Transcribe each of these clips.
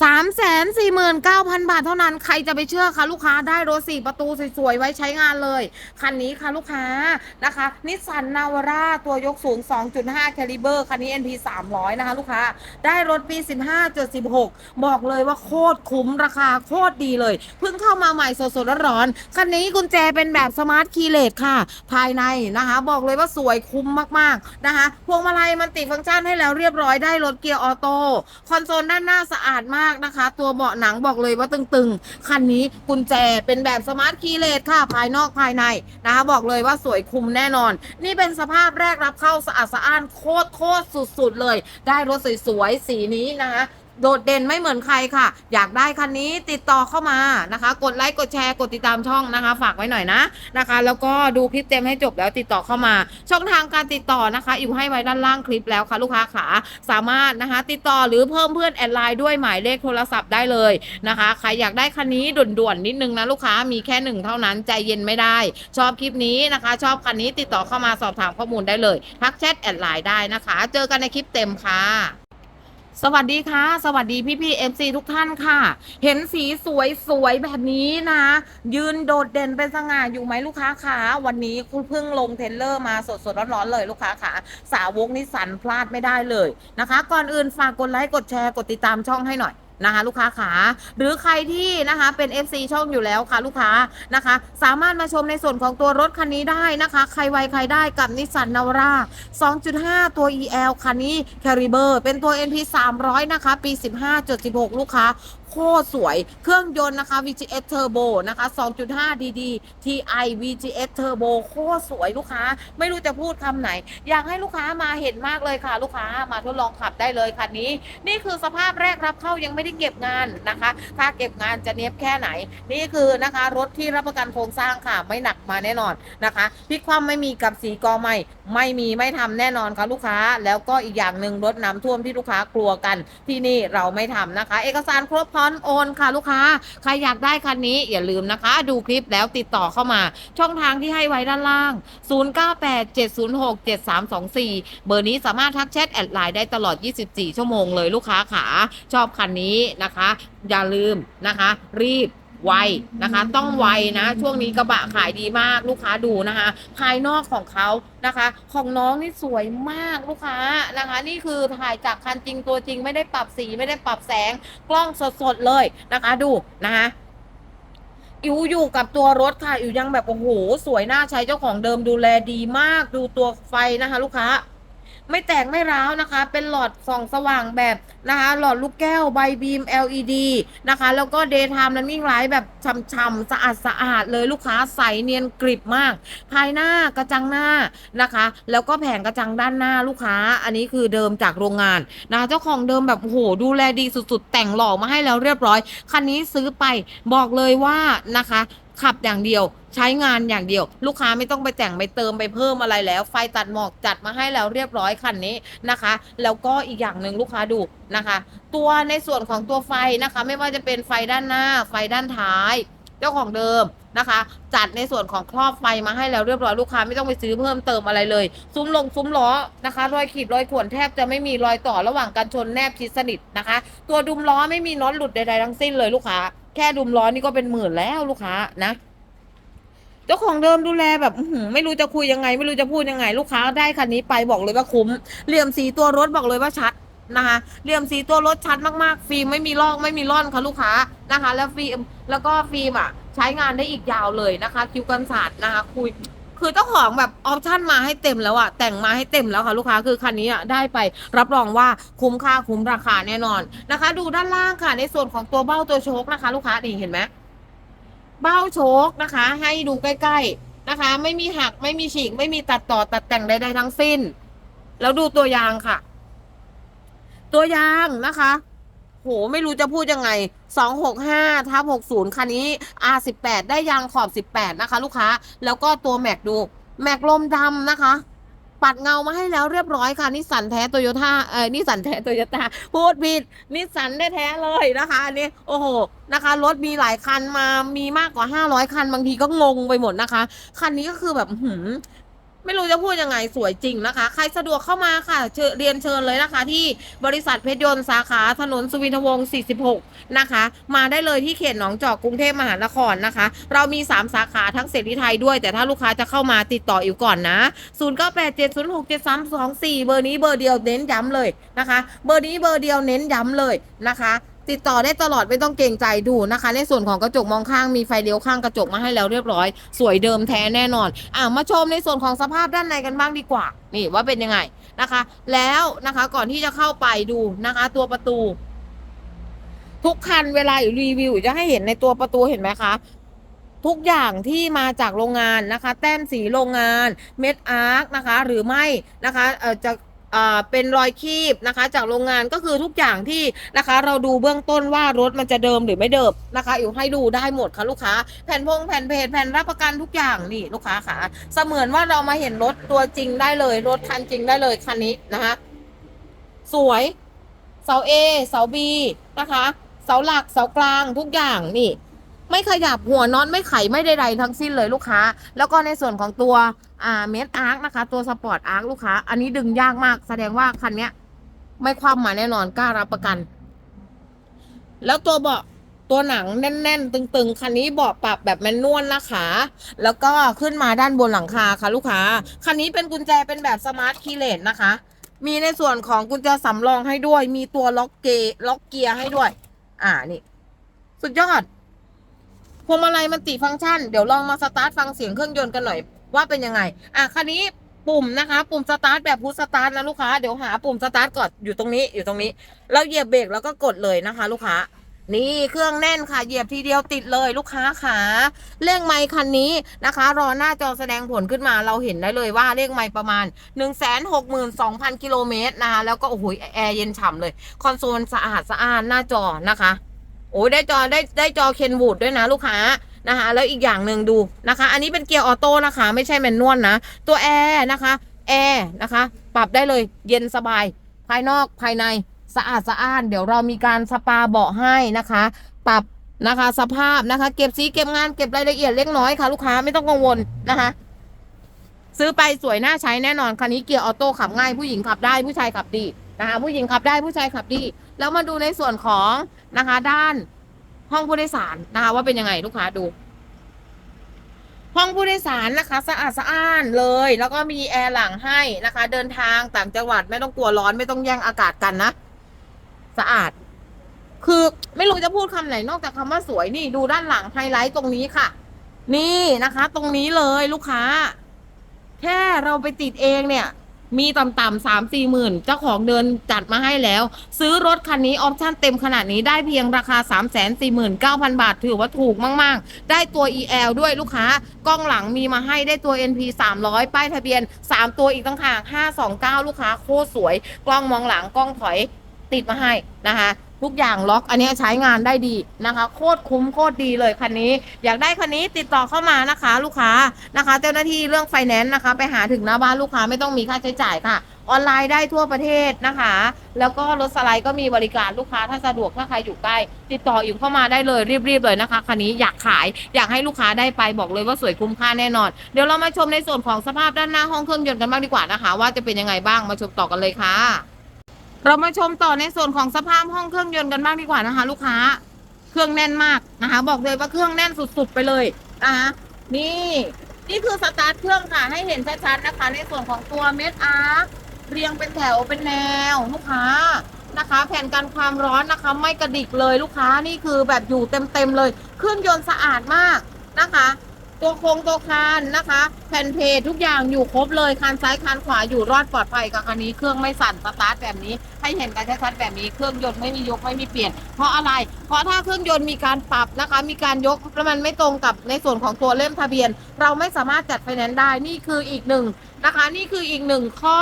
349,000 บาทเท่านั้น ใครจะไปเชื่อคะลูกค้าได้รถสี่ประตูสวยๆ ไว้ใช้งานเลย คันนี้ค่ะลูกค้านะคะนิสสันนาวาร่าตัวยกสูง 2.5 c a l i b e r คันนี้ NP 300 นะคะลูกค้า ได้รถปี 15.16 บอกเลยว่าโคตรคุ้มราคาโคตรดีเลย เพิ่งเข้ามาใหม่สดๆร้อนๆคันนี้กุญแจเป็นแบบสมาร์ทคีย์เลสค่ะ ภายในนะคะ บอกเลยว่าสวยคุ้มมากๆนะคะพวงมาลัยมันติดฟังก์ชันให้แล้วเรียบร้อยได้รถเกียร์ออโต้คอนโซลด้านหน้าสะอาดมากนะคะ ตัวเบาะหนังบอกเลยว่าตึงๆ คันนี้กุญแจเป็นแบบสมาร์ทคีย์เลสค่ะภายนอกภายในนะคะบอกเลยว่าสวยคุ้มแน่นอน นี่เป็นสภาพแรกรับเข้าสะอาดสะอ้านโคตรโคตรสุดๆเลย ได้รถสวยๆสีนี้นะคะ โดดเด่นไม่เหมือนใครค่ะ อยากได้คันนี้ติดต่อเข้ามานะคะ กดไลค์กดแชร์กดติดตามช่องนะคะ ฝากไว้หน่อยนะนะคะ แล้วก็ดูคลิปเต็มให้จบแล้วติดต่อเข้ามา ช่องทางการติดต่อนะคะ อยู่ให้ไว้ด้านล่างคลิปแล้วค่ะ ลูกค้าขาสามารถนะคะ ติดต่อหรือเพิ่มเพื่อนแอดไลน์ด้วยหมายเลขโทรศัพท์ได้เลยนะคะใครอยากได้คันนี้ด่วนๆนิดนึงนะลูกค้ามีแค่หนึ่งเท่านั้นใจเย็นไม่ได้ ชอบคลิปนี้นะคะ ชอบคันนี้ติดต่อเข้ามาสอบถามข้อมูลได้เลยทักแชทแอดไลน์ได้นะคะ เจอกันในคลิปเต็มค่ะ สวัสดีค่ะ สวัสดีพี่พี่เอฟซีทุกท่านค่ะ เห็นสีสวยสวยแบบนี้นะ ยืนโดดเด่นเป็นสง่าอยู่ไหมลูกค้าขาวันนี้คุณเพิ่งลงเทรลเลอร์มาสดสดร้อนๆเลยลูกค้าขาสาวกนิสันพลาดไม่ได้เลยนะคะ ก่อนอื่นฝากกดไลค์กดแชร์กดติดตามช่องให้หน่อย นะคะลูกค้าขาหรือใครที่นะคะเป็น FC ช่องอยู่แล้วค่ะลูกค้านะคะ สามารถมาชมในส่วนของตัวรถคันนี้ได้นะคะ ใครไวใครได้กับนิสสันนาวรา2.5 ตัว EL คันนี้ c a r i b e r เป็นตัว NP 300 นะคะ ปี 15.16 ลูกค้า โคตรสวย เครื่องยนต์นะคะ VGS Turbo นะคะ 2.5 DD TI VGS Turbo โคตรสวยลูกค้า ไม่รู้จะพูดคำไหน อยากให้ลูกค้ามาเห็นมากเลยค่ะ ลูกค้ามาทดลองขับได้เลยคันนี้ นี่คือสภาพแรกรับเข้ายังไม่ได้เก็บงานนะคะ ถ้าเก็บงานจะเนี้ยบแค่ไหน นี่คือนะคะรถที่รับประกันโครงสร้างค่ะ ไม่หนักมาแน่นอนนะคะพลิกคว่ำไม่มีกับสีกอไม่ไม่มีไม่ทำแน่นอนค่ะลูกค้า แล้วก็อีกอย่างหนึ่งรถน้ำท่วมที่ลูกค้ากลัวกัน ที่นี่เราไม่ทำนะคะ เอกสารครบพ้อนโอนค่ะลูกค้า ใครอยากได้คันนี้อย่าลืมนะคะ ดูคลิปแล้วติดต่อเข้ามา ช่องทางที่ให้ไว้ด้านล่าง 0987067324 เบอร์นี้สามารถทักแชทแอดไลน์ได้ตลอด 24 ชั่วโมงเลยลูกค้าขาชอบคันนี้นะคะ อย่าลืมนะคะ รีบ ไวนะคะ ต้องไวนะ ช่วงนี้กระบะขายดีมากลูกค้าดูนะคะ ภายนอกของเขานะคะ ของน้องนี่สวยมากลูกค้านะคะ นี่คือถ่ายจากคันจริงตัวจริงไม่ได้ปรับสีไม่ได้ปรับแสงกล้องสดๆเลยนะคะ ดูนะคะอิวอยู่กับตัวรถค่ะอิวยังแบบโอ้โหสวยน่าใช้เจ้าของเดิมดูแลดีมาก ดูตัวไฟนะคะ ลูกค้า ไม่แตกไม่ร้าวนะคะ เป็นหลอดส่องสว่างแบบนะคะ หลอดลูกแก้วใบบีม LED นะคะ แล้วก็ Daytime Running Light แบบฉ่ำๆสะอาดสะอาดเลยลูกค้าใสเนียนกริบมาก ภายหน้ากระจังหน้านะคะ แล้วก็แผงกระจังด้านหน้าลูกค้า อันนี้คือเดิมจากโรงงานนะคะเจ้าของเดิมแบบโหดูแลดีสุดๆ แต่งหล่อมาให้แล้วเรียบร้อย คันนี้ซื้อไปบอกเลยว่านะคะ ขับอย่างเดียว ใช้งานอย่างเดียว ลูกค้าไม่ต้องไปแต่งไปเติมไปเพิ่มอะไรแล้ว ไฟตัดหมอกจัดมาให้แล้วเรียบร้อยคันนี้นะคะ แล้วก็อีกอย่างหนึ่งลูกค้าดูนะคะ ตัวในส่วนของตัวไฟนะคะ ไม่ว่าจะเป็นไฟด้านหน้า ไฟด้านท้ายเจ้าของเดิมนะคะ จัดในส่วนของครอบไฟมาให้แล้วเรียบร้อยลูกค้าไม่ต้องไปซื้อเพิ่มเติมอะไรเลย ซุ้มลงซุ้มล้อนะคะ รอยขีดรอยข่วนแทบจะไม่มีรอยต่อระหว่างกันชนแนบชิดสนิทนะคะ ตัวดุมล้อไม่มีน็อตหลุดใดๆทั้งสิ้นเลยลูกค้า แค่ดุมร้อนนี่ก็เป็นหมื่นแล้วลูกค้านะเจ้าของเดิมดูแลแบบไม่รู้จะคุยยังไง ไม่รู้จะพูดยังไง ลูกค้าได้คันนี้ไปบอกเลยว่าคุ้มเหลี่ยมสีตัวรถบอกเลยว่าชัดนะคะเหลี่ยมสีตัวรถชัดมากๆ ฟิล์มไม่มีลอกไม่มีร่อนค่ะลูกค้านะคะ แล้วฟิล์มแล้วก็ฟิล์มอะ ใช้งานได้อีกยาวเลยนะคะคิวกันศาสตร์นะคะคุย คือเจ้าของแบบออปชั่นมาให้เต็มแล้วอะแต่งมาให้เต็มแล้วค่ะลูกค้าคือคันนี้อะได้ไปรับรองว่าคุ้มค่าคุ้มราคาแน่นอนนะคะ ดูด้านล่างค่ะในส่วนของตัวเบ้าตัวโชคนะคะ ลูกค้านี่เห็นไหมเบ้าโชคนะคะ ให้ดูใกล้ ๆนะคะ ไม่มีหักไม่มีฉีก ไม่มีตัดต่อตัดแต่งใดๆทั้งสิ้น แล้วดูตัวยางค่ะ ตัวยางนะคะ โห ไม่รู้จะพูดยังไง 265ทับ60 คันนี้ R18 ได้ยางขอบ 18 นะคะ ลูกค้า แล้วก็ตัวแม็กดู แม็กลมดำนะคะ ปัดเงามาให้แล้วเรียบร้อยค่ะ นิสสันแท้โตโยต้า เออนิสสันแท้โตโยต้า พูดผิด นิสสันได้แท้เลยนะคะ อันนี้ โอ้โห นะคะ รถมีหลายคันมา มีมากกว่า 500 คัน บางทีก็งงไปหมดนะคะ คันนี้ก็คือแบบหือ ไม่รู้จะพูดยังไงสวยจริงนะคะ ใครสะดวกเข้ามาค่ะเชิญเรียนเชิญเลยนะคะ ที่บริษัทเพชรยนต์สาขาถนนสุวินทวงศ์ 46 นะคะ มาได้เลยที่เขตหนองจอกกรุงเทพมหานครนะคะ เรามี 3 สาขาทั้งเสรีไทยด้วย แต่ถ้าลูกค้าจะเข้ามาติดต่ออิวก่อนนะ 0987067324 เบอร์นี้เบอร์เดียวเน้นย้ำเลยนะคะ เบอร์นี้เบอร์เดียวเน้นย้ำเลยนะคะ ติดต่อได้ตลอดไม่ต้องเกรงใจดูนะคะ ในส่วนของกระจกมองข้างมีไฟเลี้ยวข้างกระจกมาให้แล้วเรียบร้อย สวยเดิมแท้แน่นอน อะมาชมในส่วนของสภาพด้านในกันบ้างดีกว่า นี่ว่าเป็นยังไงนะคะ แล้วนะคะก่อนที่จะเข้าไปดูนะคะ ตัวประตู ทุกคันเวลาอยู่รีวิวจะให้เห็นในตัวประตูเห็นไหมคะทุกอย่างที่มาจากโรงงานนะคะ แต้มสีโรงงาน เม็ดอาร์คนะคะ หรือไม่นะคะเอ่อจะ อ่อเป็นรอยคีบนะคะ จากโรงงานก็คือทุกอย่างที่นะคะ เราดูเบื้องต้นว่ารถมันจะเดิมหรือไม่เดิมนะคะอยู่ให้ดูได้หมดค่ะลูกค้า แผ่นพงแผ่นเพจแผ่นรับประกันทุกอย่างนี่ลูกค้าค่ะ เสมือนว่าเรามาเห็นรถตัวจริงได้เลยรถคันจริงได้เลยคันนี้นะคะ สวยเสา A เสา B นะคะ เสาหลักเสากลางทุกอย่างนี่ ไม่ขยับหัวน็อตไม่ไขไม่ใดๆทั้งสิ้นเลยลูกค้า แล้วก็ในส่วนของตัวอ่าเมดอาร์คนะคะ ตัวสปอร์ตอาร์คลูกค้า อันนี้ดึงยากมาก แสดงว่าคันเนี้ย ไม่คว่ำมาแน่นอนกล้ารับประกัน แล้วตัวเบาะตัวหนังแน่น ๆ ตึง ๆ คันนี้เบาะปรับแบบแมนนวลนะคะ แล้วก็ขึ้นมาด้านบนหลังคาค่ะ ลูกค้า คันนี้เป็นกุญแจเป็นแบบสมาร์ทคีย์เลสนะคะ มีในส่วนของกุญแจสำรองให้ด้วย มีตัวล็อกเกล็อกเกียร์ให้ด้วย อ่านี่ สุดยอด พวงมาลัยมันติฟังก์ชัน เดี๋ยวลองมาสตาร์ทฟังเสียงเครื่องยนต์กันหน่อยว่าเป็นยังไง อะคันนี้ปุ่มนะคะ ปุ่มสตาร์ทแบบพุชสตาร์ทนะลูกค้า เดี๋ยวหาปุ่มสตาร์ทก่อนอยู่ตรงนี้อยู่ตรงนี้ เราเหยียบเบรกแล้วก็กดเลยนะคะ ลูกค้า นี่เครื่องแน่นค่ะเหยียบทีเดียวติดเลยลูกค้าขาเลขไมค์คันนี้นะคะ รอหน้าจอแสดงผลขึ้นมาเราเห็นได้เลยว่าเลขไมค์ประมาณ 1 6 2 0 0 0กิโลเมตรนะคะแล้วก็โอ้โหแอร์เย็นฉ่ำเลย คอนโซลสะอาดสะอานหน้าจอนะคะ โอ้ยได้จอได้ได้จอเคนวูดด้วยนะลูกค้านะคะ แล้วอีกอย่างหนึ่งดูนะคะ อันนี้เป็นเกียร์ออโต้นะคะ ไม่ใช่แมนนวลนะ ตัวแอร์นะคะแอร์นะคะ ปรับได้เลยเย็นสบาย ภายนอกภายในสะอาดสะอ้าน เดี๋ยวเรามีการสปาเบาะให้นะคะ ปรับนะคะ สภาพนะคะ เก็บสีเก็บงานเก็บรายละเอียดเล็กน้อยค่ะ ลูกค้าไม่ต้องกังวลนะคะ ซื้อไปสวยน่าใช้แน่นอนคันนี้เกียร์ออโต้ขับง่ายผู้หญิงขับได้ผู้ชายขับดีนะคะผู้หญิงขับได้ผู้ชายขับดี แล้วมาดูในส่วนของ นะคะ ด้านห้องผู้โดยสารนะคะว่าเป็นยังไงลูกค้าดู ห้องผู้โดยสารนะคะ สะอาดสะอ้านเลย แล้วก็มีแอร์หลังให้นะคะ เดินทางต่างจังหวัดไม่ต้องกลัวร้อนไม่ต้องแย่งอากาศกันนะสะอาด คือไม่รู้จะพูดคำไหนนอกจากคำว่าสวยนี่ดูด้านหลังไฮไลท์ตรงนี้ค่ะ นี่นะคะ ตรงนี้เลยลูกค้า แค่เราไปติดเองเนี่ย มีต่ำๆสามสี่หมื่นเจ้าของเดินจัดมาให้แล้ว ซื้อรถคันนี้ออปชั่นเต็มขนาดนี้ได้เพียงราคา 3 4 9 0 0 0 บาท ถือว่าถูกมาก ๆ ได้ตัว EL ด้วยลูกค้ากล้องหลังมีมาให้ได้ตัว NP 300 ป้ายทะเบียน 3 ตัวอีกตั้งหาก529 ลูกค้าโคตรสวย กล้องมองหลังกล้องถอยติดมาให้นะคะ ทุกอย่างล็อกอันนี้ใช้งานได้ดีนะคะ โคตรคุ้มโคตรดีเลยคันนี้ อยากได้คันนี้ติดต่อเข้ามานะคะ ลูกค้านะคะ เจ้าหน้าที่เรื่องไฟแนนซ์นะคะ ไปหาถึงหน้าบ้านลูกค้าไม่ต้องมีค่าใช้จ่ายค่ะ ออนไลน์ได้ทั่วประเทศนะคะ แล้วก็รถสไลด์ก็มีบริการลูกค้าถ้าสะดวกถ้าใครอยู่ใกล้ ติดต่ออยู่เข้ามาได้เลยรีบๆเลยนะคะคันนี้อยากขายอยากให้ลูกค้าได้ไปบอกเลยว่าสวยคุ้มค่าแน่นอน เดี๋ยวเรามาชมในส่วนของสภาพด้านหน้าห้องเครื่องยนต์กันบ้างดีกว่านะคะ ว่าจะเป็นยังไงบ้างมาชมต่อกันเลยค่ะ เรามาชมต่อในส่วนของสภาพห้องเครื่องยนต์กันบ้างดีกว่านะคะ ลูกค้า เครื่องแน่นมากนะคะ บอกเลยว่าเครื่องแน่นสุดๆไปเลยนะคะนี่นี่คือสตาร์ทเครื่องค่ะ ให้เห็นชัดๆนะคะ ในส่วนของตัวเม็ดอาร์เรียงเป็นแถวเป็นแนวลูกค้านะคะ แผ่นกันความร้อนนะคะ ไม่กระดิกเลยลูกค้านี่คือแบบอยู่เต็มๆเลย เครื่องยนต์สะอาดมากนะคะ ตัวโครงตัวคานนะคะ แผ่นเพทุกอย่างอยู่ครบเลยคานซ้ายคานขวาอยู่รอดปลอดภัยกับคันนี้เครื่องไม่สั่นสตาร์ทแบบนี้ ให้เห็นกันชัดๆแบบนี้เครื่องยนต์ไม่มียกไม่มีเปลี่ยน เพราะอะไร เพราะถ้าเครื่องยนต์มีการปรับนะคะ มีการยกแล้วมันไม่ตรงกับในส่วนของตัวเล่มทะเบียน เราไม่สามารถจัดไฟแนนซ์ได้นี่คืออีกหนึ่งนะคะ นี่คืออีกหนึ่งข้อ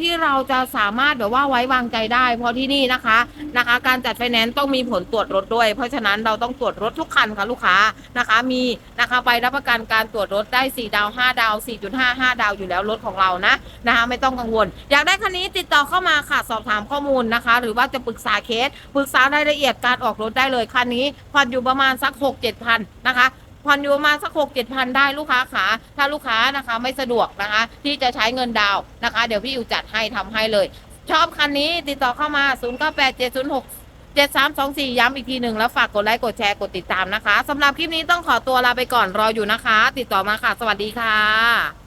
ที่เราจะสามารถแบบว่าไว้วางใจได้ เพราะที่นี่นะคะนะคะ การจัดไฟแนนซ์ต้องมีผลตรวจรถด้วย เพราะฉะนั้นเราต้องตรวจรถทุกคันค่ะลูกค้านะคะ มีนะคะใบรับประกันการตรวจรถได้ 4 ดาว 5 ดาว 4.5 5 ดาวอยู่แล้วรถของเรานะนะคะไม่ต้องกังวล อยากได้คันนี้ติดต่อเข้ามาค่ะสอบถามข้อมูลนะคะ หรือว่าจะปรึกษาเคสปรึกษารายละเอียดการออกรถได้เลยคันนี้ผ่อนอยู่ประมาณสัก 6 7 พันนะคะ ผ่อนอยู่ประมาณสักหกเจ็ดพันได้ลูกค้าขาถ้าลูกค้านะคะไม่สะดวกนะคะ ที่จะใช้เงินดาวนะคะ เดี๋ยวพี่อยู่จัดให้ทำให้เลย ชอบคันนี้ติดต่อเข้ามา 0 9 8 7 0 6 7 3 2 4 ย้ำอีกทีหนึ่งแล้วฝากกดไลค์กดแชร์กดติดตามนะคะสำหรับคลิปนี้ต้องขอตัวลาไปก่อนรออยู่นะคะ ติดต่อมาค่ะ สวัสดีค่ะ